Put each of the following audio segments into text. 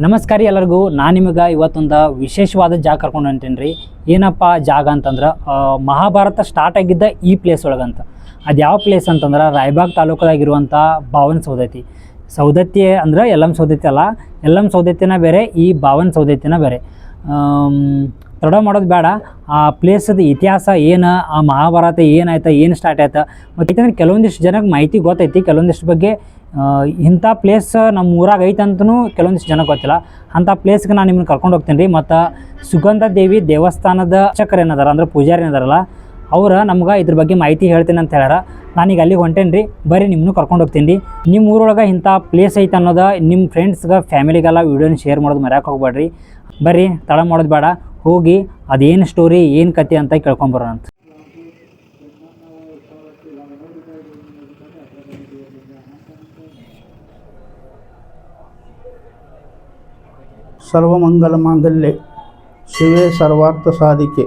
ನಮಸ್ಕಾರ ಎಲ್ಲರಿಗೂ. ನಾನು ನಿಮಗೆ ಇವತ್ತೊಂದು ವಿಶೇಷವಾದ ಜಾಗ ಕರ್ಕೊಂಡು ಹೊಂಟೀನಿ ರೀ ಏನಪ್ಪ ಜಾಗ ಅಂತಂದ್ರೆ ಮಹಾಭಾರತ ಸ್ಟಾರ್ಟ್ ಆಗಿದ್ದ ಈ ಪ್ಲೇಸ್ ಒಳಗಂತ. ಅದು ಯಾವ ಪ್ಲೇಸ್ ಅಂತಂದ್ರೆ, ರಾಯಬಾಗ್ ತಾಲೂಕದಾಗಿರುವಂಥ ಬಾವನ್ ಸೌದತ್ತಿ. ಸೌದತ್ತಿ ಅಂದ್ರೆ ಎಲ್ಲಮ್ ಸೌದತ್ತಿ ಅಲ್ಲ. ಎಲ್ಲಮ್ ಸೌದತ್ತಿನ ಬೇರೆ, ಈ ಬಾವನ್ ಸೌದತ್ತಿನ ಬೇರೆ. ತಡ ಮಾಡೋದು ಬೇಡ. ಆ ಪ್ಲೇಸದ ಇತಿಹಾಸ ಏನು, ಆ ಮಹಾಭಾರತ ಏನಾಯ್ತು, ಏನು ಸ್ಟಾರ್ಟ್ ಆಯ್ತು, ಮತ್ತು ಯಾಕಂದ್ರೆ ಕೆಲವೊಂದಿಷ್ಟು ಜನಕ್ಕೆ ಮಾಹಿತಿ ಗೊತ್ತೈತಿ, ಕೆಲವೊಂದಿಷ್ಟು ಬಗ್ಗೆ ಇಂಥ ಪ್ಲೇಸ್ ನಮ್ಮ ಊರಾಗ ಐತೆ ಅಂತಲೂ ಕೆಲವೊಂದಿಷ್ಟು ಜನಕ್ಕೆ ಗೊತ್ತಿಲ್ಲ. ಅಂಥ ಪ್ಲೇಸ್ಗೆ ನಾನು ನಿಮ್ಮನ್ನು ಕರ್ಕೊಂಡು ಹೋಗ್ತೀನಿ ರೀ ಮತ್ತು ಸುಗಂಧ ದೇವಿ ದೇವಸ್ಥಾನದ ಅರ್ಚಕರು ಏನದಾರ, ಅಂದ್ರೆ ಪೂಜಾರಿ ಏನದಾರಲ್ಲ, ಅವ್ರು ನಮ್ಗೆ ಇದ್ರ ಬಗ್ಗೆ ಮಾಹಿತಿ ಹೇಳ್ತೀನಿ ಅಂತ ಹೇಳ್ಯಾರ. ನಾನೀಗ ಅಲ್ಲಿಗೆ ಹೊಂಟೇನಿ ರೀ ಬರೀ ನಿಮ್ಮನ್ನು ಕರ್ಕೊಂಡು ಹೋಗ್ತೀನಿ ರೀ ನಿಮ್ಮ ಊರೊಳಗೆ ಇಂಥ ಪ್ಲೇಸ್ ಐತೆ ಅನ್ನೋದು ನಿಮ್ಮ ಫ್ರೆಂಡ್ಸ್ಗೆ ಫ್ಯಾಮಿಲಿಗೆಲ್ಲ ವೀಡಿಯೋನ ಶೇರ್ ಮಾಡೋದು ಮರ್ಯಾಕೆ ಹೋಗ್ಬೇಡ್ರಿ ಬರ್ರಿ, ತಡ ಮಾಡೋದು ಬೇಡ. ಹೋಗಿ ಅದೇನು ಸ್ಟೋರಿ ಏನು ಕತೆ ಅಂತ ಕೇಳ್ಕೊಂಬರೋಣ ಅಂತ. ಸರ್ವಮಂಗಲ ಮಾಂಗಲ್ಯೆ ಶಿವೆ ಸರ್ವಾರ್ಥ ಸಾಧಿಕೆ.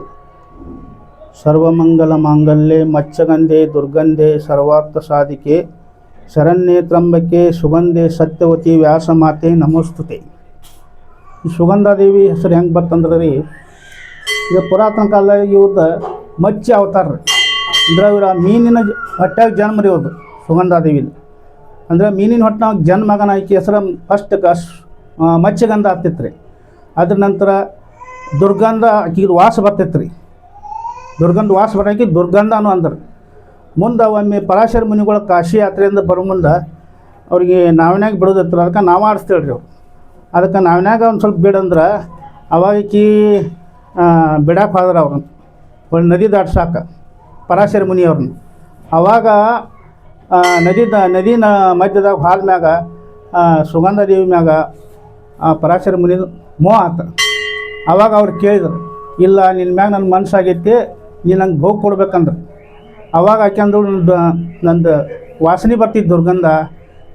ಸರ್ವಮಂಗಲ ಮಾಂಗಲ್ಯೆ ಮಚ್ಚಗಂಧೆ, ದುರ್ಗಂಧೆ, ಸರ್ವಾರ್ಥ ಸಾಧಿಕೆ. ಶರಣ್ಯೇ ತ್ರಂಬಕೆ ಸುಗಂಧೆ ಸತ್ಯವತಿ ವ್ಯಾಸಮಾತೆ ನಮೋಸ್ತುತೆ. ಸುಗಂಧಾದೇವಿ ಹೆಸರು ಹೆಂಗೆ ಬರ್ತಂದ್ರೆ ರೀ ಈಗ ಪುರಾತನ ಕಾಲ ಇವ್ರದ್ದು ಮಚ್ಚಿ ಅವತಾರ ಅಂದ್ರೆ ಇವ್ರ ಮೀನಿನ ಹೊಟ್ಯಾಗ ಜನ್ಮ ರೀ ಇವ್ರದ್ದು ಸುಗಂಧಾದೇವಿದು ಅಂದ್ರೆ ಮೀನಿನ ಹೊಟ್ಟೆನಾಗ ಜನ್ಮಗನ ಆಕಿ ಹೆಸರು ಫಸ್ಟ್ ಕಶ್ ಮಚ್ಚಗಂಧ ಆಗ್ತಿತ್ತು ರೀ. ಅದ್ರ ನಂತರ ದುರ್ಗಂಧ ಆಕಿಗೆ ವಾಸ ಬರ್ತೈತ್ರಿ. ರೀ ದುರ್ಗಂಧ ವಾಸ ಬರೋಕೆ ದುರ್ಗಂಧ ಅನ್ನೋ ಅಂದ್ರೆ. ಮುಂದೆ ಒಮ್ಮೆ ಪರಾಶರ ಮುನಿಗಳ ಕಾಶಿ ಯಾತ್ರೆಯಿಂದ ಬರೋ ಮುಂದೆ ಅವ್ರಿಗೆ ನಾವಿನಾಗ ಬಿಡೋದಿತ್ತು ಅದಕ್ಕೆ ನಾವು ಆಡಿಸ್ತೇಳ್ರಿ ಅವ್ರು. ಅದಕ್ಕೆ ನಾವಿನಾಗ ಒಂದು ಸ್ವಲ್ಪ ಬಿಡಂದ್ರೆ ಅವಾಗ ಈಕಿ ಬಿಡಕ್ಕೆ ಹೋದ್ರೆ ಅವ್ರನ್ನ ಒಳ್ಳೆ ನದಿ ದಾಟ್ಸಾಕ, ಪರಾಶರ ಮುನಿ ಅವ್ರನ್ನ. ಅವಾಗ ನದಿ ದ, ನದಿನ ಮಧ್ಯದಾಗ ಹಾಲ್ ಮ್ಯಾಗ ಸುಗಂಧ ದೇವಿ ಮ್ಯಾಗ, ಆ, ಪರಾಶರ ಮುನಿ ಮೋಹ ಆತ. ಅವಾಗ ಅವ್ರು ಕೇಳಿದ್ರು, ಇಲ್ಲ ನಿನ್ನ ಮ್ಯಾಗ ನನ್ನ ಮನಸ್ಸಾಗೈತಿ ನೀನು ನಂಗೆ ಭೋಗ ಕೊಡ್ಬೇಕಂದ್ರೆ. ಅವಾಗ ಆಕೆ ನಂದು ವಾಸನೆ ಬರ್ತಿದ್ದು ದುರ್ಗಂಧ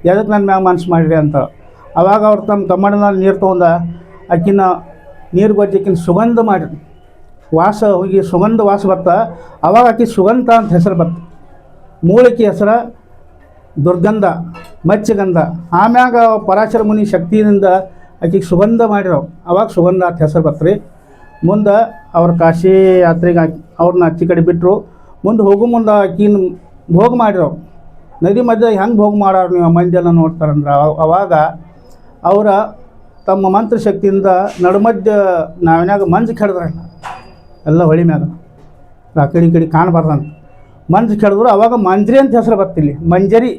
ಎದಕ್ಕೆ ನನ್ನ ಮ್ಯಾಗ ಮನಸ್ಸು ಮಾಡಿರಿ ಅಂತ. ಅವಾಗ ಅವ್ರು ತಮ್ಮ ತಮ್ಮಣ್ಣ ನೀರು ತೊಗೊಂಡ, ಆಕಿನ ನೀರು ಗೊಜ್ಜಕ್ಕಿನ ಸುಗಂಧ ಮಾಡಿ ವಾಸ, ಹೋಗಿ ಸುಗಂಧ ವಾಸ ಬರ್ತಾ. ಅವಾಗ ಆಕಿ ಸುಗಂಧ ಅಂತ ಹೆಸರು ಬರ್ತ ಮೂಲಿಕೆ ಹೆಸರು ದುರ್ಗಂಧ, ಮಚ್ಚಗಂಧ. ಆಮ್ಯಾಗ ಪರಾಶರ ಮುನಿ ಶಕ್ತಿಯಿಂದ ಆಕಿಗೆ ಸುಗಂಧ ಮಾಡಿರೋ ಅವಾಗ ಸುಗಂಧ ಅಂತ ಹೆಸರು ಬರ್ತ್ರಿ ಮುಂದೆ ಅವ್ರ ಕಾಶಿ ಯಾತ್ರೆಗೆ ಹಾಕಿ ಅವ್ರನ್ನ ಅಚ್ಚಿ ಕಡೆ ಬಿಟ್ಟರು ಮುಂದೆ ಹೋಗು ಮುಂದೆ ಆಕಿನ ಭೋಗ ಮಾಡಿರೋ. ನದಿ ಮಧ್ಯೆ ಹೆಂಗೆ ಭೋಗ ಮಾಡೋರು ನೀವು ಮಂದಿ ಎಲ್ಲ ನೋಡ್ತಾರಂದ್ರೆ, ಅವ- ಅವಾಗ ಅವರ ತಮ್ಮ ಮಂತ್ರ ಶಕ್ತಿಯಿಂದ ನಡುಮಧ್ಯ ನಾವಿನಾಗ ಮಂಜು ಕೆಡದ್ರಲ್ಲ, ಎಲ್ಲ ಹೊಳಿ ಮ್ಯಾಗ. ಆ ಕಡೆ ಕಡೆ ಕಾಣಬಾರ್ದಂತ. ಮಂಜು ಕೆಡಿದ್ರು ಅವಾಗ ಮಂಜರಿ ಅಂತ ಹೆಸರು ಬರ್ತಿಲ್ಲಿ ಮಂಜರಿ,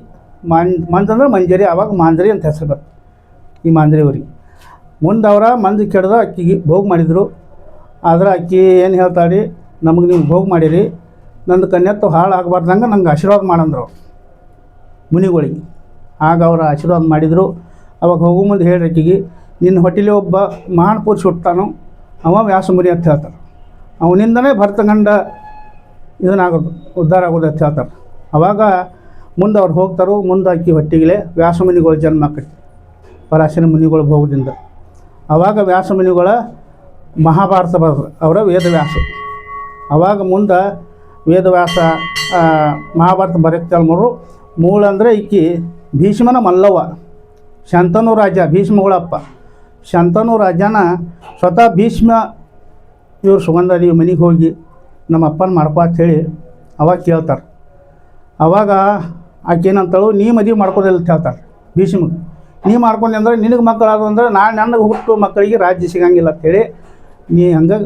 ಮಂಜ್ ಮಂಜ್ ಅಂದ್ರೆ ಮಂಜರಿ, ಅವಾಗ ಮಾಂಜರಿ ಅಂತ ಹೆಸರು ಬರ್ತದೆ ಈ ಮಾಂಜರಿ ಊರಿಗೆ. ಮುಂದೆ ಅವರ ಮಂಜು ಕೆಡ್ದು ಅಕ್ಕಿಗೆ ಭೋಗ ಮಾಡಿದರು. ಆದ್ರೆ ಅಕ್ಕಿ ಏನು ಹೇಳ್ತಾಳೆ ನಮಗೆ ನೀವು ಭೋಗ ಮಾಡಿರಿ, ನಂದು ಕನ್ಯತ್ತು ಹಾಳು ಆಗಬಾರ್ದಂಗೆ ನಂಗೆ ಆಶೀರ್ವಾದ ಮಾಡಂದ್ರು ಮುನಿಗಳಿಗೆ. ಆಗ ಅವರ ಆಶೀರ್ವಾದ ಮಾಡಿದರು. ಅವಾಗ ಹೋಗು ಮುಂದೆ ಹೇಳ್ರಿ ಆಕಿಗೆ ನಿನ್ನ ಹೊಟ್ಟೆಲಿ ಒಬ್ಬ ಮಹಾನ್ ಪುರುಷ ಹುಟ್ಟಾನು ಅವ ವ್ಯಾಸಮುರಿ ಅಂತ ಹೇಳ್ತಾರೆ ಅವನಿಂದನೇ ಭರ್ತಗಂಡ ಇದನ್ನಾಗೋದು, ಉದ್ಧಾರ ಆಗೋದು ಅಂತ ಹೇಳ್ತಾರೆ ಅವಾಗ ಮುಂದೆ ಅವ್ರು ಹೋಗ್ತಾರೋ, ಮುಂದೆ ಅಕ್ಕಿ ಹೊಟ್ಟಿಗೆ ವ್ಯಾಸಮುನಿಗಳ ಜನ್ಮ ಆಕೈತಿ ಪರಾಶರ ಮುನಿಗಳು ಭೋಗದಿಂದ. ಆವಾಗ ವ್ಯಾಸಮುನಿಗಳ ಮಹಾಭಾರತ ಬರೋದು ಅವರ ವೇದವ್ಯಾಸ. ಅವಾಗ ಮುಂದೆ ವೇದವ್ಯಾಸ ಮಹಾಭಾರತ ಮಹಾಭಾರತ ಬರೆಯುತ್ತಲ್ಮರು ಮೂಳ ಭೀಷ್ಮನ ಮಲ್ಲವ್ವ, ಶಂತನು ರಾಜ, ಭೀಷ್ಮಗಳಪ್ಪ. ಶಂತನು ರಾಜನ ಸ್ವತಃ ಭೀಷ್ಮ ಇವರು ನೀವು ಮನೆಗೆ ಹೋಗಿ ನಮ್ಮ ಅಪ್ಪನ ಮಾಡ್ಕೊ ಅಂತ ಹೇಳಿ ಅವಾಗ ಕೇಳ್ತಾರೆ. ಅವಾಗ ಆಕೇನಂತಳು, ನೀ ಮದುವೆ ಮಾಡ್ಕೋದಿಲ್ಲ ಅಂತ ಹೇಳ್ತಾರೆ ಭೀಷ್ಮಗೆ. ನೀ ಮಾಡ್ಕೊಂಡೆ ಅಂದ್ರೆ ನಿನಗೆ ಮಕ್ಕಳಾದ್ರು ಅಂದ್ರೆ ನಾನು ನನಗೆ ಹುಟ್ಟು ಮಕ್ಕಳಿಗೆ ರಾಜ್ಯ ಸಿಗಂಗಿಲ್ಲ ಅಂತೇಳಿ ನೀ ಹಂಗೆ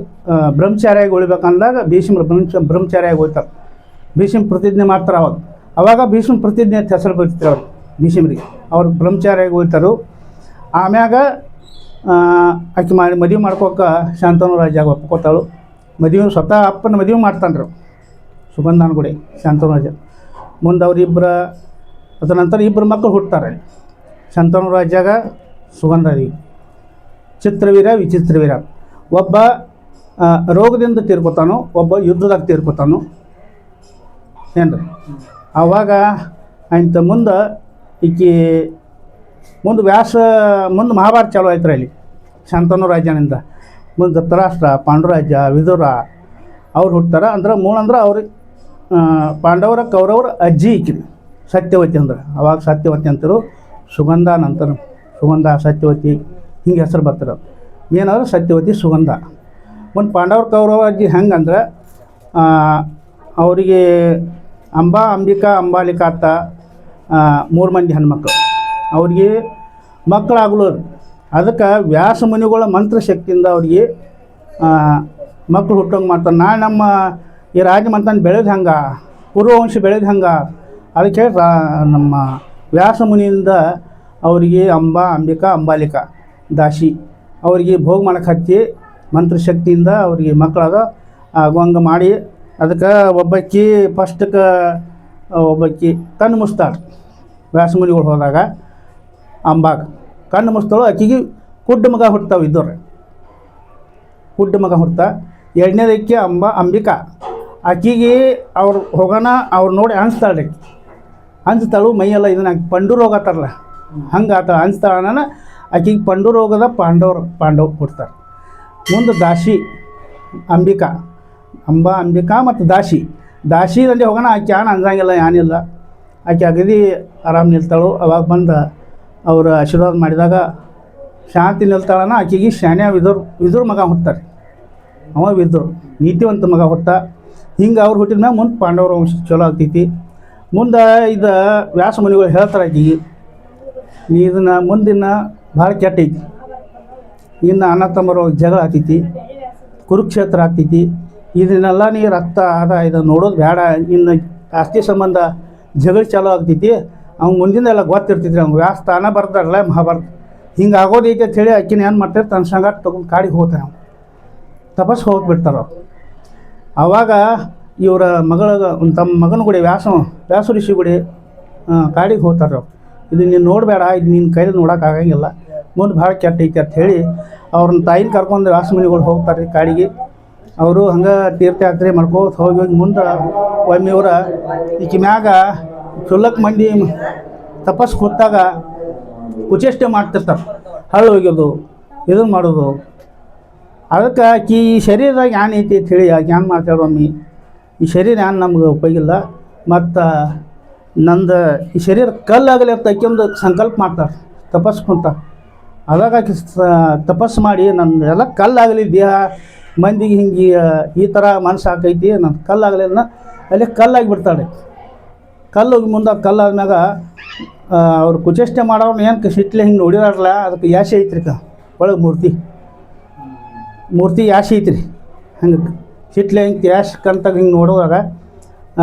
ಬ್ರಹ್ಮಚಾರಿಯಾಗಿ ಉಳಿಬೇಕಂದಾಗ ಭೀಷ್ಮರು ಬ್ರಹ್ಮ, ಬ್ರಹ್ಮಚಾರಿಯಾಗಿ ಹೋಗ್ತಾರೆ. ಭೀಷ್ಮ ಪ್ರತಿಜ್ಞೆ ಮಾಡ್ತಾರೆ ಅವಾಗ. ಅವಾಗ ಭೀಷ್ಮ ಪ್ರತಿಜ್ಞೆ ಅಂತ ಹೆಸರು ಬರ್ತಿದ್ರು ಅವ್ರು ಭೀಷ್ಮರಿಗೆ. ಅವ್ರು ಬ್ರಹ್ಮಚಾರಿಯಾಗಿ ಹೋಗ್ತಾರು ಆಮ್ಯಾಗ ಆಕೆ ಮಾಡಿ ಮದುವೆ ಮಾಡ್ಕೋಕ ಶಾಂತನು ರಾಜಾಗ ಒಪ್ಕೋತಾಳು. ಮದುವೆ ಸ್ವತಃ ಅಪ್ಪನ ಮದುವೆ ಮಾಡ್ತಾನ್ರು. ಸುಗಂಧನ ಗುಡಿ, ಶಾಂತನು ರಾಜ. ಮುಂದೆ ಅವರಿಬ್ಬರ ಅದರ ನಂತರ ಇಬ್ಬರು ಮಕ್ಕಳು ಹುಟ್ಟುತ್ತಾರೆ ಶಾಂತನು ರಾಜಾಗ ರೀ ಚಿತ್ರವೀರ, ವಿಚಿತ್ರವೀರ. ಒಬ್ಬ ರೋಗದಿಂದ ತೀರ್ಕೊತಾನು, ಒಬ್ಬ ಯುದ್ಧದಾಗ ತೀರ್ಕೊತಾನು. ರೀ ಆವಾಗ ಆಯ್ತ ಮುಂದೆ ಈಕಿ ಮುಂದೆ ವ್ಯಾಸ, ಮುಂದೆ ಮಹಾಭಾರತ ಚಾಲು ಆಯ್ತು ಅಲ್ಲಿ. ಶಾಂತನು ರಾಜನಿಂದ. ಮುಂದೆ ದತ್ತರಾಷ್ಟ್ರ ಪಾಂಡುರಾಜ ವಿದುರ, ಅವ್ರು ಹುಟ್ತಾರೆ. ಅಂದ್ರೆ ಮೂಳ ಅಂದ್ರೆ ಅವ್ರಿಗೆ ಪಾಂಡವರ, ಕೌರವರ ಅಜ್ಜಿ ಈಕಿರಿ ಸತ್ಯವತಿ ಅಂದ್ರೆ. ಅವಾಗ ಸತ್ಯವತಿ ಅಂತರು. ಸುಗಂಧ ನಂತರ ಸುಗಂಧ, ಸತ್ಯವತಿ, ಹಿಂಗೆ ಹೆಸರು ಬರ್ತಾರೆ ಏನಂದ್ರೆ ಸತ್ಯವತಿ, ಸುಗಂಧ. ಒಂದು ಪಾಂಡವ್ರ ಕೌರವ ಅಜ್ಜಿ ಹೆಂಗಂದ್ರೆ ಅವರಿಗೆ ಅಂಬಾ, ಅಂಬಿಕಾ, ಅಂಬಾಲಿಕಾ ಅಂತ ಮೂರು ಮಂದಿ ಹೆಣ್ಮಕ್ಳು. ಅವ್ರಿಗೆ ಮಕ್ಕಳಾಗಲು ಅದಕ್ಕೆ ವ್ಯಾಸ ಮುನಿಗಳ ಮಂತ್ರಶಕ್ತಿಯಿಂದ ಅವ್ರಿಗೆ ಮಕ್ಕಳು ಹುಟ್ಟೋಂಗೆ ಮಾಡ್ತಾರೆ. ನಾಳೆ ನಮ್ಮ ಈ ರಾಜಮಂತನ ಬೆಳೆದು ಹಂಗೆ, ಪೂರ್ವವಂಶ ಬೆಳೆದು ಹಂಗೆ, ಅದಕ್ಕೆ ರಾ, ನಮ್ಮ ವ್ಯಾಸ ಮುನಿಯಿಂದ ಅವರಿಗೆ ಅಂಬಾ, ಅಂಬಿಕಾ, ಅಂಬಾಲಿಕಾ ದಾಸಿ ಅವರಿಗೆ ಭೋಗ ಮಾಡಕ್ಕೆ ಹಚ್ಚಿ ಮಂತ್ರಶಕ್ತಿಯಿಂದ ಅವ್ರಿಗೆ ಮಕ್ಕಳಾದ ಆಗುವಂಗೆ ಮಾಡಿ, ಅದಕ್ಕೆ ಒಬ್ಬಕ್ಕಿ ಫಸ್ಟಕ್ಕೆ ಒಬ್ಬಾಕಿ ಕಣ್ಣು ವ್ಯಾಸ ಮುನಿಗಳು ಹೋದಾಗ. ಅಂಬಾಗ. ಕಣ್ಣು ಮುಸ್ತಾಳು ಆಕಿಗೆ ಕುಡ್ಡ ಮಗ ಹುಡ್ತಾವೆ ಇದ್ದವ್ರೆ. ಕುಡ್ಡು ಮಗ ಹುಡ್ತಾ ಎರಡನೇದಕ್ಕೆ ಅಂಬ, ಅಂಬಿಕಾ. ಆಕಿಗೆ ಅವ್ರು ಹೋಗೋಣ ಅವ್ರು ನೋಡಿ ಅನಿಸ್ತಾಳೆ ಅಂಜ್ತಾಳು ಮೈಯೆಲ್ಲ ಇದನ್ನ ಪಂಡೂರು ರೋಗ ಹಂಗೆ ಆತ ಅನಿಸ್ತಾಳ ಆಕಿಗೆ ಪಂಡು ರೋಗದ ಪಾಂಡವ್ರು, ಪಾಂಡವ್ ಹುಡ್ತಾರೆ ಮುಂದೆ ದಾಸಿ ಅಂಬಿಕಾ. ಅಂಬಾ, ಅಂಬಿಕಾ ಮತ್ತು ದಾಸಿ ದಾಸಿದಲ್ಲಿ ಹೋಗೋಣ ಆಕೆ ಯಾನ್ ಅಂಜಂಗಿಲ್ಲ ಏನಿಲ್ಲ ಆಕೆ ಅಗದಿ ಆರಾಮ್ ನಿಲ್ತಾಳು, ಅವಾಗ ಬಂದು ಅವರು ಆಶೀರ್ವಾದ ಮಾಡಿದಾಗ ಶಾಂತಿ ನಿಲ್ತಾಳನ ಆಕೆಗೆ ಶಾನ್ಯ ವಿದುರ್ ವಿದುರ್ ಮಗ ಹುಡ್ತಾರೆ ಅವ ವಿದುರ್, ನೀತಿವಂತ ಮಗ ಹುಟ್ಟ. ಹಿಂಗೆ ಅವ್ರು ಹುಟ್ಟಿದ ಮ್ಯಾಗ ಮುಂದೆ ಪಾಂಡವರ ವಂಶ ಚಲೋ ಆಗ್ತೈತಿ. ಮುಂದೆ ಇದು ವ್ಯಾಸ ಮುನಿಗಳು ಹೇಳ್ತಾರೆ ಆಕೆಗೆ, ನೀ ಇದನ್ನ ಮುಂದಿನ ಭಾಳ ಕೆಟ್ಟೈತಿ. ಇನ್ನು ಅಣ್ಣ ತಮ್ಮರು ಜಗಳ ಆಗ್ತೈತಿ, ಕುರುಕ್ಷೇತ್ರ ಆಗ್ತೈತಿ. ಇದನ್ನೆಲ್ಲ ನೀ ರಕ್ತ ಆದ ಇದು ನೋಡೋದು ಬೇಡ ಇನ್ನು ಆಸ್ತಿ ಸಂಬಂಧ ಜಗಳ ಚಾಲೂ ಆಗ್ತೈತಿ. ಅವ್ನು ಮುಂದಿಂದ ಎಲ್ಲ ಗೊತ್ತಿರ್ತೈತಿ ಅವ್ನು ವ್ಯಾಸ ಬರ್ದಾರಲ್ಲ ಮಹಾಭಾರತ ಹಿಂಗೆ ಆಗೋದೈತೆ ಹೇಳಿ ಆಕಿನ ಏನು ಮಾಡ್ತಾರೆ, ತನ್ನ ಸಂಗಾಟ ತೊಗೊಂಡು ಕಾಡಿಗೆ ಹೋಗ್ತಾನೆ ಅವ್ನು ತಪಸ್ ಹೋಗ್ಬಿಡ್ತಾರೆ ಅವ್ರು. ಆವಾಗ ಇವರ ಮಗಳ ತಮ್ಮ ಮಗನ ಗುಡಿ, ವ್ಯಾಸ ವ್ಯಾಸ ಋಷಿ ಗುಡಿ ಕಾಡಿಗೆ ಹೋಗ್ತಾರೆ ಇದು ನೀನು ನೋಡಬೇಡ, ಇದು ನಿನ್ನ ಕೈಲಿ ನೋಡೋಕ್ಕಾಗಂಗಿಲ್ಲ ಮುಂದೆ ಭಾಳ ಕೆಟ್ಟ ಐತಿ ಅಂತ ಹೇಳಿ ಅವ್ರನ್ನ ತಾಯಿನ ಕರ್ಕೊಂಡು ವ್ಯಾಸಮುನಿಗಳು ಹೋಗ್ತಾರೆ ಕಾಡಿಗೆ. ಅವರು ಹಂಗೆ ತೀರ್ಥಯಾತ್ರೆ ಮಾಡ್ಕೋತ ಹೋಗಿ ಹೋಗಿ ಮುಂದೆ ಒಮ್ಮೆ ಇವರ ಈಕೆ ಮ್ಯಾಗ ಚುಲ್ಲಕ್ ಮಂದಿ ತಪಸ್ ಕೂತಾಗ ಕುಚೇಷ್ಟೆ ಮಾಡ್ತಿರ್ತಾರೆ. ಹಳ್ಳು ಒಗ್ಯೋದು ಇದನ್ನು ಮಾಡೋದು. ಅದಕ್ಕೆ ಆಕಿ ಈ ಶರೀರದಾಗ ಏನು ಐತಿ ಅಂತ ಹೇಳಿ ಆಕೆ ಏನು ಮಾಡ್ತಾಳೆ ಈ ಶರೀರ ಏನು ನಮ್ಗೆ ಉಪಯೋಗಿಲ್ಲ ಮತ್ತು ನಂದು ಈ ಶರೀರ ಕಲ್ಲಾಗಲಿ ಅಂತ ಒಂದು ಸಂಕಲ್ಪ ಮಾಡ್ತಾರೆ ತಪಸ್ ಕುಂತ ಅದಾಗ ಆಕೆ ತಪಸ್ಸು ಮಾಡಿ ನನ್ನ ಎಲ್ಲ ಕಲ್ಲಾಗಲಿ, ದೇಹ ಮಂದಿಗೆ ಹಿಂಗೆ ಈ ಥರ ಮನಸ್ಸು ಹಾಕೈತಿ ನನ್ನ ಕಲ್ಲಾಗಲಿ ಅಲ್ಲಿ ಕಲ್ಲಾಗಿ ಬಿಡ್ತಾಳೆ. ಕಲ್ಲು ಮುಂದೆ ಕಲ್ಲು ಆದ್ಮ್ಯಾಗ ಅವ್ರು ಕುಚೇಷ್ಟೆ ಮಾಡೋರು ಏನು ಸಿಟ್ಲೆ ಹಿಂಗೆ ನೋಡಿರಲ್ಲ ಅದಕ್ಕೆ ಯಾಶೆ ಐತ್ರಿ ಕ ಒಳಗೆ ಮೂರ್ತಿ. ಮೂರ್ತಿ ಯಾಶೆ ಐತ್ರಿ. ಹಂಗೆ ಸಿಟ್ಲೆ ಹಿಂಗೆ ಯಾಶ್ ಕಂತಾಗ ಹಿಂಗೆ ನೋಡುವಾಗ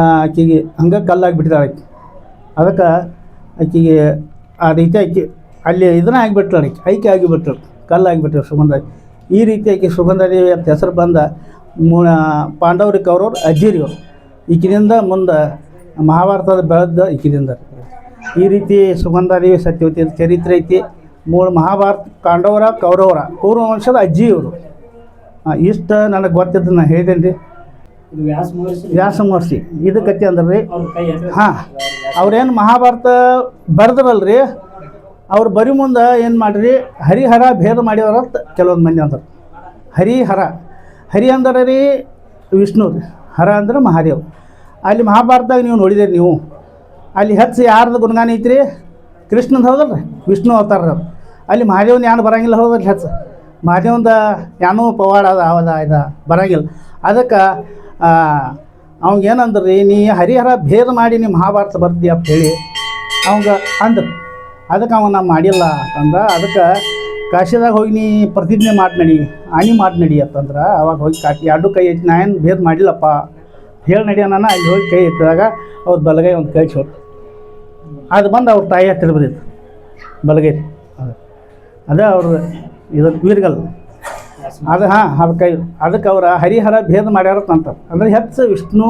ಆಕೆಗೆ ಹಂಗೆ ಕಲ್ಲಾಗಿ ಬಿಟ್ಟಿದ್ದಾಳೆ ಆಕೆ. ಅದಕ್ಕೆ ಆಕೆಗೆ ಆ ರೀತಿ ಆಕೆ ಅಲ್ಲಿ ಇದನ್ನ ಆಗಿಬಿಟ್ಲು ಆಕೆ. ಐಕೆ ಆಗಿಬಿಟ್ರು. ಕಲ್ಲಾಗಿಬಿಟ್ರು ಸುಗಂಧ. ಈ ರೀತಿ ಆಕೆ ಸುಗಂಧ ದೇವಿ ಅಂತ ಹೆಸರು ಬಂದ ಮೂ ಪಾಂಡವ್ರಿ ಕೌರವ್ರು ಈಕಿನಿಂದ ಮುಂದೆ ಮಹಾಭಾರತದ ಬೆಳೆದ ಇಕ್ಕಿದಿಂದ ಈ ರೀತಿ ಸುಗಂಧಾದೇವಿ ಸತ್ಯವತಿ ಅಂತ ಚರಿತ್ರೆ ಐತಿ. ಮೂಲ ಮಹಾಭಾರತ ಕಾಂಡವರ ಕೌರವರ ಕೌರವ ವಂಶದ ಅಜ್ಜಿ ಇವರು. ಇಷ್ಟು ನನಗೆ ಗೊತ್ತಿದ್ದು ನಾನು ಹೇಳಿದೇನೆ ರೀ ವ್ಯಾಸ ಮಹರ್ಷಿ. ಇದು ಕತೆ ಅಂದ್ರೆ ರೀ? ಹಾಂ ಅವ್ರೇನು ಮಹಾಭಾರತ ಬರೆದ್ರಲ್ರಿ ಅವ್ರು ಬರೀ ಮುಂದೆ ಏನು ಮಾಡ್ರಿ ಹರಿಹರ ಭೇದ ಮಾಡ್ಯಾರ ಅಂತ ಕೆಲವೊಂದು ಮಂದಿ ಅಂದ್ರೆ. ಹರಿಹರ. ಹರಿ ಅಂದ್ರೆ ರೀ ವಿಷ್ಣು ರೀ ಹರ ಅಂದ್ರೆ ಮಹಾದೇವ್. ಅಲ್ಲಿ ಮಹಾಭಾರತದಾಗ ನೀವು ನೋಡಿದಿರಿ ನೀವು. ಅಲ್ಲಿ ಹೆಚ್ಚು ಯಾರ್ದು ಗುಣಗಾನ ಐತ್ರಿ? ಕೃಷ್ಣಂದು ಹೌದಲ್ರಿ? ವಿಷ್ಣು ಅವತಾರ. ಅಲ್ಲಿ ಮಹಾದೇವನ ಯಾನು ಬರಂಗಿಲ್ಲ ಹೌದಲ್ಲ ಹೆಚ್ಚು. ಮಹಾದೇವಂದ ಯಾನೂ ಪವಾಡ ಅದ ಅವದ ಇದ ಬರಂಗಿಲ್ಲ. ಅದಕ್ಕೆ ಅವಂಗೆ ಏನಂದ್ರಿ, ನೀ ಹರಿಹರ ಭೇದ ಮಾಡಿ ನೀ ಮಹಾಭಾರತ ಬರ್ದಿ ಹೇಳಿ ಅವಂಗ ಅಂದ್ರು. ಅದಕ್ಕೆ ಅವ ನಾ ಮಾಡಿಲ್ಲ ಅಂತಂದ್ರೆ, ಅದಕ್ಕೆ ಕಾಶಿದಾಗ ಹೋಗಿ ನೀ ಪ್ರತಿಜ್ಞೆ ಮಾಡಿ ನಡಿ, ಆಣಿ ಮಾಡಿ ನಡಿ ಅಂತಂದ್ರೆ, ಅವಾಗ ಹೋಗಿ ಕಾಶಿ ಎರಡು ಕೈ ಐತಿ, ನಾ ಏನು ಭೇದ ಮಾಡಿಲ್ಲಪ್ಪ. ಹೇಳಿ ನಡೆಯೋಣ ಅಲ್ಲಿ ಹೋಗಿ ಕೈ ಎತ್ತಿದಾಗ ಅವ್ರ ಬಲಗೈ ಒಂದು ಕೈ ಚೋಟ್. ಅದು ಬಂದು ಅವ್ರ ತಾಯಿ ಹತ್ತಿರ ಬಂದಿತ್ತು ಬಲಗೈ. ಅದು ಅದೇ ಅವ್ರ ಇದು ವೀರ್ಗಲ್ ಅದು ಹಾಂ ಅದಕ್ಕೆ ಅದಕ್ಕೆ ಅವರ ಹರಿಹರ ಭೇದ ಮಾಡ್ಯಾರ ಅಂತ. ಅಂದರೆ ಹೆಚ್ಚು ವಿಷ್ಣು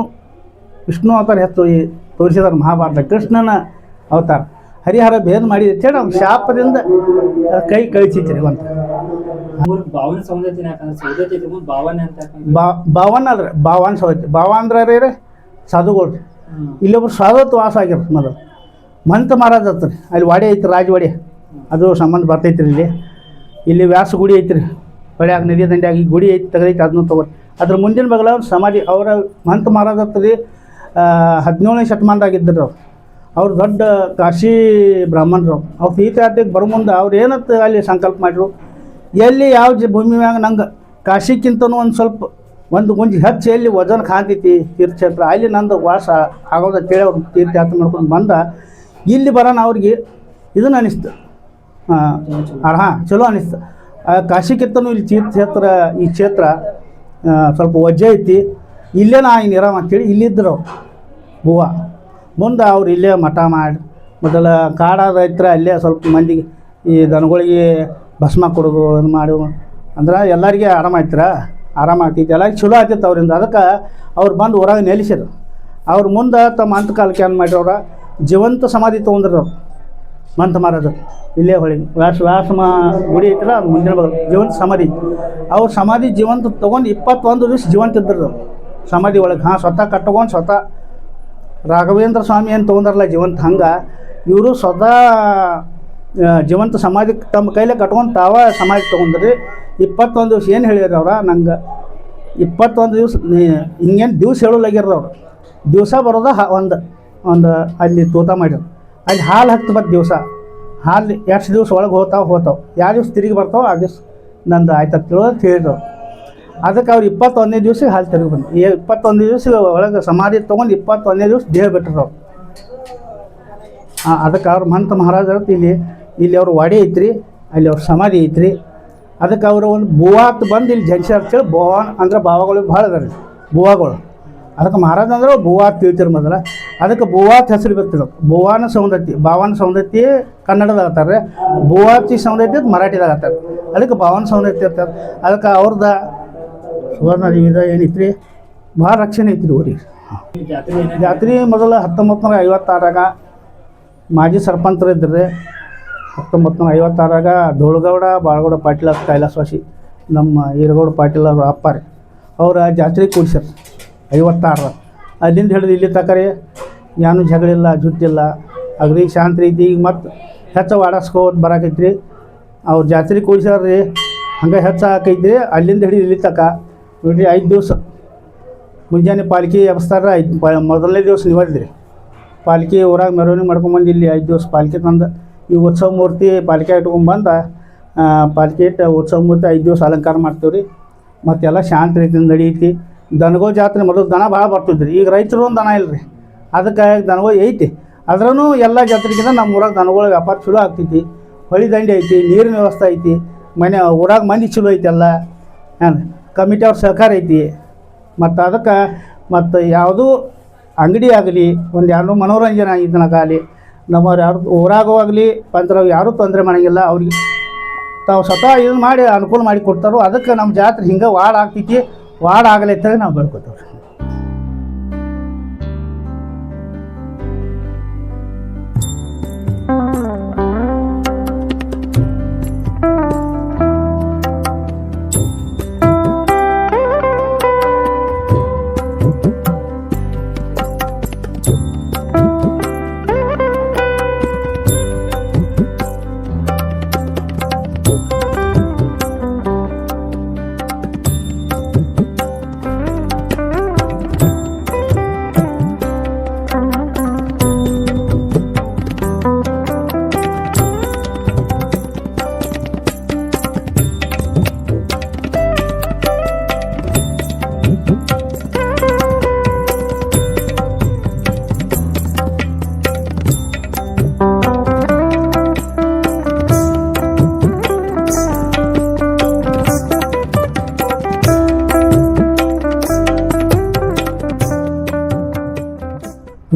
ವಿಷ್ಣು ಅವತಾರ ಹೆಚ್ಚು ಈ ತೋರಿಸಿದಾರೆ ಮಹಾಭಾರತ, ಕೃಷ್ಣನ ಅವತಾರ. ಹರಿಹರ ಭೇದ ಮಾಡಿ ಅಂತೇಳಿ ಅವ್ನು ಶಾಪದಿಂದ ಕೈ ಕಳಿಸಿತ್ರಿ ಅಂತ. ಬಾವನ್ ಮುಂದೆ ಅಂತ ಯಾಕಂದ್ರೆ ಬಾ ಭಾವನ ಅಲ್ರಿ ಬಾವನ್ ಸೌತಿ ಭಾವ ಅಂದ್ರೆ ರೀ ಸಾಧುಗಳು. ರೀ ಇಲ್ಲೊಬ್ರು ಸಾಧುತ್ ವಾಸ ಆಗಿರ್ತ ಮೊದಲು. ಮಂತ ಮಹಾರಾಜ್ ಹತ್ರಿ ಅಲ್ಲಿ ವಾಡಿ ರಾಜ ರಾಜವಾಡಿ ಅದು ಸಂಬಂಧ ಬರ್ತೈತ್ರಿ ಇಲ್ಲಿ. ಇಲ್ಲಿ ವ್ಯಾಸ ಗುಡಿ ಐತ್ರಿ. ಹೊಳ್ಯಾಗ ನದಿ ದಂಡ್ಯಾಗ ಈ ಗುಡಿ ಐತಿ ತೆಗದೈತಿ ಅದನ್ನು ತಗೋರಿ. ಅದ್ರ ಮುಂದಿನ ಬಗಲ ಅವ್ರ ಸಮಾಧಿ ಅವರ ಮಂತ ಮಹಾರಾಜ್ ಹತ್ರಿ ಹದಿನೇಳನೇ ಶತಮಾನದಾಗಿದ್ದರು ಅವ್ರು. ಅವ್ರು ದೊಡ್ಡ ಕಾಶಿ ಬ್ರಾಹ್ಮಣರು ಅವ್ರು ತೀರ್ಥಯಾತ್ರೆಗೆ ಬರೋ ಮುಂದೆ ಅವ್ರು ಏನಂತ ಅಲ್ಲಿ ಸಂಕಲ್ಪ ಮಾಡಿದ್ರು. ಎಲ್ಲಿ ಯಾವ ಜ ಭೂಮಿ ಮ್ಯಾಗ ನಂಗೆ ಕಾಶಿಕ್ಕಿಂತನೂ ಒಂದು ಸ್ವಲ್ಪ, ಒಂದು ಗುಂಜಿ ಹೆಚ್ಚು ಎಲ್ಲಿ ವಜನ ಕಾಂತೈತಿ ತೀರ್ಥಕ್ಷೇತ್ರ, ಅಲ್ಲಿ ನಂದು ವಾಸ ಆಗೋದ ಅವ್ರು ತೀರ್ಥಯಾತ್ರೆ ಮಾಡ್ಕೊಂಡು ಬಂದ. ಇಲ್ಲಿ ಬರೋಣ ಅವ್ರಿಗೆ ಇದನ್ನು ಅನಿಸ್ತು. ಹಾಂ ಹಾಂ ಚಲೋ ಅನಿಸ್ತು. ಕಾಶಿಕ್ಕಿಂತನೂ ಇಲ್ಲಿ ತೀರ್ಥಕ್ಷೇತ್ರ, ಈ ಕ್ಷೇತ್ರ ಸ್ವಲ್ಪ ವಜ್ಜೆ ಐತಿ. ಇಲ್ಲೇ ನಾ ಈ ನಿರಾಮ ಅಂತೇಳಿ ಇಲ್ಲಿದ್ದರು ಅವ್ರು. ಹೂವ ಮುಂದೆ ಅವ್ರು ಇಲ್ಲೇ ಮಠ ಮಾಡಿ, ಮೊದಲ ಕಾಡಾದ ರೈತರ ಅಲ್ಲೇ ಸ್ವಲ್ಪ ಮಂದಿಗೆ ಈ ದನಗಳಿಗೆ ಭಸ್ಮ ಕೊಡೋದು ಅದನ್ನು ಮಾಡು ಅಂದ್ರೆ ಎಲ್ಲರಿಗೆ ಆರಾಮಾಯ್ತರ ಆರಾಮ ಆಗ್ತೈತಿ ಎಲ್ಲರಿಗೆ ಚಲೋ ಆಗ್ತಿತ್ತು ಅವರಿಂದ. ಅದಕ್ಕೆ ಅವ್ರು ಬಂದು ಹೊರಗೆ ನೆಲೆಸಿದ್ರು. ಅವ್ರ ಮುಂದೆ ತಮ್ಮ ಅಂತಕಾಲಕ್ಕೆ ಏನು ಮಾಡಿರೋರ? ಜೀವಂತ ಸಮಾಧಿ ತೊಗೊಂಡ್ರು ಮಂತ ಮಾರೋದು ಇಲ್ಲೇ ಹೊಳಿ. ವ್ಯಾಸ, ವ್ಯಾಸಮ ಗುಡಿ ಐತಲ್ಲ, ಅದು ಮುಂದಿನ ಬರೋದು ಜೀವಂತ ಸಮಾಧಿ. ಅವ್ರ ಸಮಾಧಿ ಜೀವಂತ ತೊಗೊಂಡು ಇಪ್ಪತ್ತೊಂದು ದಿವಸ ಜೀವಂತ ಇದ್ದರು ಸಮಾಧಿ ಒಳಗೆ. ಹಾಂ, ಸ್ವತಃ ಕಟ್ಕೊಂಡು ಸ್ವತಃ ರಾಘವೇಂದ್ರ ಸ್ವಾಮಿ ಏನು ತೊಗೊಂಡ್ರಲ್ಲ ಜೀವಂತ ಹಂಗೆ? ಇವರು ಸ್ವತಃ ಜೀವಂತ ಸಮಾಧಿ ತಮ್ಮ ಕೈಲೇ ಕಟ್ಕೊಂಡು ತಾವ ಸಮಾಜ ತೊಗೊಂಡ್ರಿ. ಇಪ್ಪತ್ತೊಂದು ದಿವ್ಸ ಏನು ಹೇಳಿದ್ರು ಅವ್ರ? ನಂಗೆ ಇಪ್ಪತ್ತೊಂದು ದಿವಸ ಹಿಂಗೇನು ದಿವ್ಸ ಹೇಳಲಾಗ್ಯಾರ ಅವ್ರು. ದಿವಸ ಬರೋದು ಹ, ಒಂದು ಒಂದು ಅಲ್ಲಿ ತೋತ ಮಾಡಿರು ಅಲ್ಲಿ ಹಾಲು ಹತ್ತು ಬತ್ತು ದಿವಸ. ಹಾಲು ಎಷ್ಟು ದಿವಸ ಒಳಗೆ ಹೋಗ್ತಾವೆ ಹೋಗ್ತಾವೆ ಯಾವ ದಿವಸ ತಿರುಗಿ ಬರ್ತಾವೆ, ಆ ದಿವ್ಸ ನಂದು ಆಯ್ತು ಅಂತ ಹೇಳೋದು ಹೇಳಿದ್ರು ಅದಕ್ಕೆ ಅವ್ರು ಇಪ್ಪತ್ತೊಂದನೇ ದಿವಸ ಹಾಲು ತಿರುಗಿ ಬಂದು ಈ ಇಪ್ಪತ್ತೊಂದು ದಿವಸ ಒಳಗೆ ಸಮಾಧಿ ತೊಗೊಂಡು ಇಪ್ಪತ್ತೊಂದನೇ ದಿವಸ ದೇಹ ಬಿಟ್ಟರು ಅವ್ರು. ಅದಕ್ಕೆ ಅವ್ರ ಮಂತ್ ಮಹಾರಾಜರು ಇಲ್ಲಿ ಇಲ್ಲಿ ಅವ್ರ ವಾಡಿ ಐತ್ರಿ, ಅಲ್ಲಿ ಅವ್ರ ಸಮಾಧಿ ಐತ್ರಿ. ಅದಕ್ಕೆ ಅವರು ಒಂದು ಬುವಾತ್ ಬಂದು ಇಲ್ಲಿ ಜಂಕ್ಷನ್ ಅಂತೇಳಿ ಬೋವಾನ್ ಅಂದ್ರೆ ಭಾವಗಳು ಭಾಳ ಅದಾರೆ ಬುವಾಗಳು ಅದಕ್ಕೆ ಮಹಾರಾಜ ಅಂದ್ರೆ ಬುವಾತ್ ತಿಳ್ತಿರ್ ಮೊದಲ. ಅದಕ್ಕೆ ಬುವಾತ್ ಹೆಸರು ಬರ್ತಿದ್ರು ಬುವಾನ ಸೌಂದತಿ ಭಾವನ ಸೌಂದತಿ ಕನ್ನಡದ ಆಗ್ತಾರೆ ಬುವಾತಿ ಸೌಂದತಿ ಮರಾಠಿದಾಗ ಆಗ್ತಾರೆ ಅದಕ್ಕೆ ಭಾವನ ಸೌಂದತಿ ಅಂತಾರೆ. ಅದಕ್ಕೆ ಅವ್ರದ ಸುವರ್ಣ ದೇವಿದ ಏನೈತ್ರಿ, ಭಾಳ ರಕ್ಷಣೆ ಐತ್ರಿ ಊರಿಗೆ ಜಾತ್ರೆ ಮೊದಲು ಹತ್ತೊಂಬತ್ತು ನೂರ ಐವತ್ತಾರಾಗ ಮಾಜಿ ಸರ್ಪಂಚರು ಇದ್ದರೆ ಹತ್ತೊಂಬತ್ತು ನೂರ ಐವತ್ತಾರಾಗ ಧೋಳಗೌಡ ಬಾಳಗೌಡ ಪಾಟೀಲ ಕೈಲಾಸವಾಸಿ ನಮ್ಮ ಈರಗೌಡ ಪಾಟೀಲ್ ಅವರು ಅಪ್ಪಾರಿ. ಅವರ ಜಾತ್ರೆ ಕೂಡ್ಸ್ಯಾರ, ಐವತ್ತಾರರ. ಅಲ್ಲಿಂದ ಹಿಡಿದು ಇಲ್ಲಿ ತಕರೆ ಏನು ಜಗಳಿಲ್ಲ, ಜುಟ್ಟಿಲ್ಲ. ಅಗ್ರಿ ಶಾಂತಿ ಐತಿ, ಈಗ ಮತ್ತು ಹೆಚ್ಚು ಆಡಸ್ಕೋತ ಬರಾಕೈತ್ರಿ. ಅವ್ರು ಜಾತ್ರೆ ಕೂಡ್ಸ್ಯಾರ ರೀ ಹಂಗೆ ಹೆಚ್ಚು ಹಾಕೈತ್ರಿ ಅಲ್ಲಿಂದ ಹಿಡಿದು ಇಲ್ಲಿ ತಕ. ನೋಡಿರಿ, ಐದು ದಿವಸ ಮುಂಜಾನೆ ಪಾಲಿಕೆ ಎಬ್ಸ್ತಾರ ಐದು ಮೊದಲನೇ ದಿವಸ ನಿವಾರಿದ್ರಿ. ಪಾಲಿಕೆ ಊರಾಗ ಮೆರವಣಿಗೆ ಮಾಡ್ಕೊಂಬಂದು ಇಲ್ಲಿ ಐದು ದಿವಸ ಪಾಲಿಕೆ ತಂದು. ಈ ಉತ್ಸವ ಮೂರ್ತಿ ಪಾಲಿಕೆ ಇಟ್ಕೊಂಡ್ಬಂದು ಪಾಲಿಕೆ ಇಟ್ಟು ಉತ್ಸವ ಮೂರ್ತಿ ಐದು ದಿವಸ ಅಲಂಕಾರ ಮಾಡ್ತೀವಿ ರೀ. ಮತ್ತೆಲ್ಲ ಶಾಂತ ರೀತಿಯಿಂದ ನಡೀತಿ. ದನಗೋ ಜಾತ್ರೆ ಮೊದಲು ದನ ಭಾಳ ಬರ್ತಿದ್ರಿ, ಈಗ ರೈತರು ಒಂದು ದನ ಇಲ್ಲ ರೀ ಅದಕ್ಕೆ ದನಗೋ ಐತಿ. ಅದ್ರೂ ಎಲ್ಲ ಜಾತ್ರೆಗಿಂತ ನಮ್ಮ ಊರಾಗ ದನಗಳ ವ್ಯಾಪಾರ ಚಲೋ ಆಗ್ತೈತಿ. ಹೊಳಿ ದಂಡೆ ಐತಿ, ನೀರಿನ ವ್ಯವಸ್ಥೆ ಐತಿ. ಮನೆ, ಊರಾಗ ಮಂದಿ ಚಲೋ ಐತಿ ಎಲ್ಲ. ಕಮಿಟಿ ಅವ್ರ ಸಹಕಾರ ಐತಿ. ಮತ್ತು ಅದಕ್ಕೆ ಮತ್ತು ಯಾವುದೂ ಅಂಗಡಿ ಆಗಲಿ, ಒಂದು ಯಾರು ಮನೋರಂಜನೆ ಇದನ್ನಾಗಲಿ ನಮ್ಮವ್ರು ಯಾರು ಊರಾಗವಾಗಲಿ ಪಂಚರವ್ ಯಾರೂ ತೊಂದರೆ ಮಾಡೋಂಗಿಲ್ಲ. ಅವ್ರಿಗೆ ತಾವು ಸ್ವತಃ ಇದನ್ನು ಮಾಡಿ ಅನುಕೂಲ ಮಾಡಿ ಕೊಡ್ತಾರೋ ಅದಕ್ಕೆ ನಮ್ಮ ಜಾತ್ರೆ ಹಿಂಗೆ ವಾಡ ಆಗ್ತೈತಿ ವಾಡ ಆಗಲೈತೆ ನಾವು ಬೆಳ್ಕೊತೇವೆ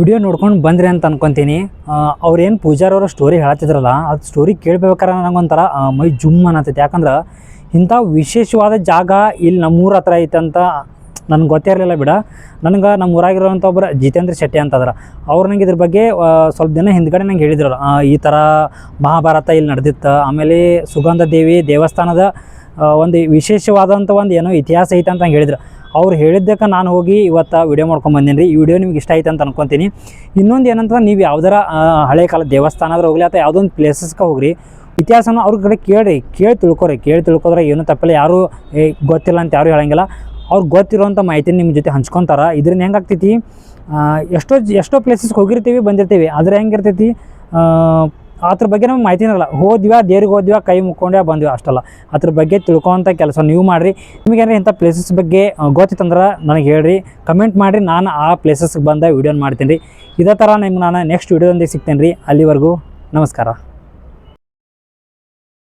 ವಿಡಿಯೋ ನೋಡ್ಕೊಂಡು ಬಂದ್ರಿ ಅಂತ ಅನ್ಕೊಂತೀನಿ. ಅವ್ರೇನು ಪೂಜಾರವ್ರ ಸ್ಟೋರಿ ಹೇಳತ್ತಿದ್ರಲ್ಲ, ಅದು ಸ್ಟೋರಿ ಕೇಳ್ಬೇಕಾರೆ ನನಗೊಂಥರ ಮೈ ಜುಮ್ ಅನ್ನತೈತಿ ಯಾಕಂದ್ರೆ ಇಂಥ ವಿಶೇಷವಾದ ಜಾಗ ಇಲ್ಲಿ ನಮ್ಮೂರ ಹತ್ರ ಐತೆ ಅಂತ ನನಗೆ ಗೊತ್ತೇ ಇರಲಿಲ್ಲ ಬಿಡ. ನನಗೆ ನಮ್ಮ ಊರಾಗಿರೋಂಥ ಒಬ್ಬರು ಜಿತೇಂದ್ರ ಶೆಟ್ಟಿ ಅಂತಂದ್ರೆ ಅವ್ರು ನಂಗೆ ಇದ್ರ ಬಗ್ಗೆ ಸ್ವಲ್ಪ ದಿನ ಹಿಂದ್ಗಡೆ ನಂಗೆ ಹೇಳಿದ್ರಲ್ಲ ಈ ಥರ ಮಹಾಭಾರತ ಇಲ್ಲಿ ನಡೆದಿತ್ತು. ಆಮೇಲೆ ಸುಗಂಧ ದೇವಿ ದೇವಸ್ಥಾನದ ಒಂದು ವಿಶೇಷವಾದಂಥ ಒಂದು ಏನೋ ಇತಿಹಾಸ ಐತೆ ಅಂತ ನಂಗೆ ಹೇಳಿದ್ರು. ಅವ್ರು ಹೇಳಿದ್ದಕ್ಕೆ ನಾನು ಹೋಗಿ ಇವತ್ತು ವಿಡಿಯೋ ಮಾಡ್ಕೊಂಡು ಬಂದೀನಿ ರೀ ಈ ವಿಡಿಯೋ ನಿಮ್ಗೆ ಇಷ್ಟ ಆಯ್ತು ಅಂತ ಅನ್ಕೊತೀನಿ. ಇನ್ನೊಂದು ಏನಂತಂದ್ರೆ ನೀವು ಯಾವ್ದಾರ ಹಳೆ ಕಾಲ ದೇವಸ್ಥಾನದ್ರ ಹೋಗಲಿ ಅಥವಾ ಯಾವುದೋ ಒಂದು ಪ್ಲೇಸಸ್ಗೆ ಹೋಗ್ರಿ. ಇತಿಹಾಸನ ಅವ್ರ ಕಡೆ ಕೇಳ್ರಿ, ಕೇಳಿ ತಿಳ್ಕೊರಿ. ಕೇಳಿ ತಿಳ್ಕೊದ್ರೆ ಏನು ತಪ್ಪಿಲ್ಲ. ಯಾರು ಗೊತ್ತಿಲ್ಲ ಅಂತ ಯಾರು ಹೇಳಂಗಿಲ್ಲ. ಅವ್ರಿಗೆ ಗೊತ್ತಿರೋಂಥ ಮಾಹಿತಿ ನಿಮ್ಮ ಜೊತೆ ಹಂಚ್ಕೊತಾರೆ. ಇದರಿಂದ ಹೆಂಗಾಗ್ತೈತಿ ಎಷ್ಟೋ ಎಷ್ಟೋ ಪ್ಲೇಸಸ್ಗೆ ಹೋಗಿರ್ತೀವಿ, ಬಂದಿರ್ತೀವಿ. ಆದರೆ ಹೆಂಗಿರ್ತೈತಿ? ಅದ್ರ ಬಗ್ಗೆ ನಮ್ಗೆ ಮಾಹಿತಿ ಇರಲ್ಲ. ಹೋದ್ವಿ, ದೇವ್ರಿಗೆ ಹೋದ್ವಿ, ಕೈ ಮುಕ್ಕೊಂಡೆ ಬಂದ್ವಿ ಅಷ್ಟಲ್ಲ. ಅದ್ರ ಬಗ್ಗೆ ತಿಳ್ಕೊವಂಥ ಕೆಲಸ ನೀವು ಮಾಡಿರಿ. ಏನಾರ ಇಂಥ ಪ್ಲೇಸಸ್ ಬಗ್ಗೆ ಗೊತ್ತಿತ್ತಂದ್ರೆ ನನಗೆ ಹೇಳ್ರಿ. ಕಮೆಂಟ್ ಮಾಡಿರಿ. ನಾನು ಆ ಪ್ಲೇಸಸ್ಗೆ ಬಂದ ವೀಡಿಯೋನ ಮಾಡ್ತೀನಿ ರೀ. ಇದೇ ಥರ ನಿಮ್ಗೆ ನಾನು ನೆಕ್ಸ್ಟ್ ವೀಡಿಯೋದೊಂದಿಗೆ ಸಿಗ್ತೇನೆ ರೀ ಅಲ್ಲಿವರೆಗೂ ನಮಸ್ಕಾರ.